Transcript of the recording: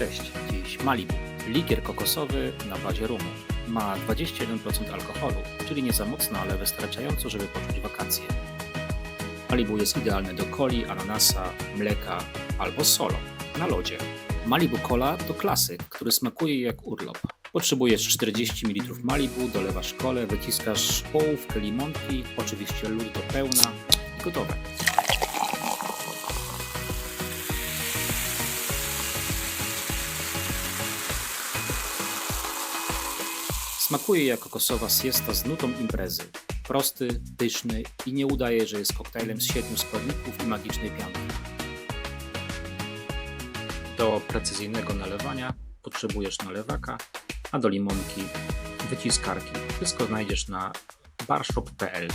Cześć, dziś Malibu. Likier kokosowy na bazie rumu. Ma 21% alkoholu, czyli nie za mocno, ale wystarczająco, żeby poczuć wakacje. Malibu jest idealny do coli, ananasa, mleka albo solo, na lodzie. Malibu Cola to klasyk, który smakuje jak urlop. Potrzebujesz 40 ml Malibu, dolewasz kolę, wyciskasz połówkę limonki, oczywiście lód do pełna i gotowe. Smakuje jak kokosowa siesta z nutą imprezy. Prosty, pyszny i nie udaje, że jest koktajlem z siedmiu składników i magicznej pianki. Do precyzyjnego nalewania potrzebujesz nalewaka, a do limonki wyciskarki. Wszystko znajdziesz na barshop.pl.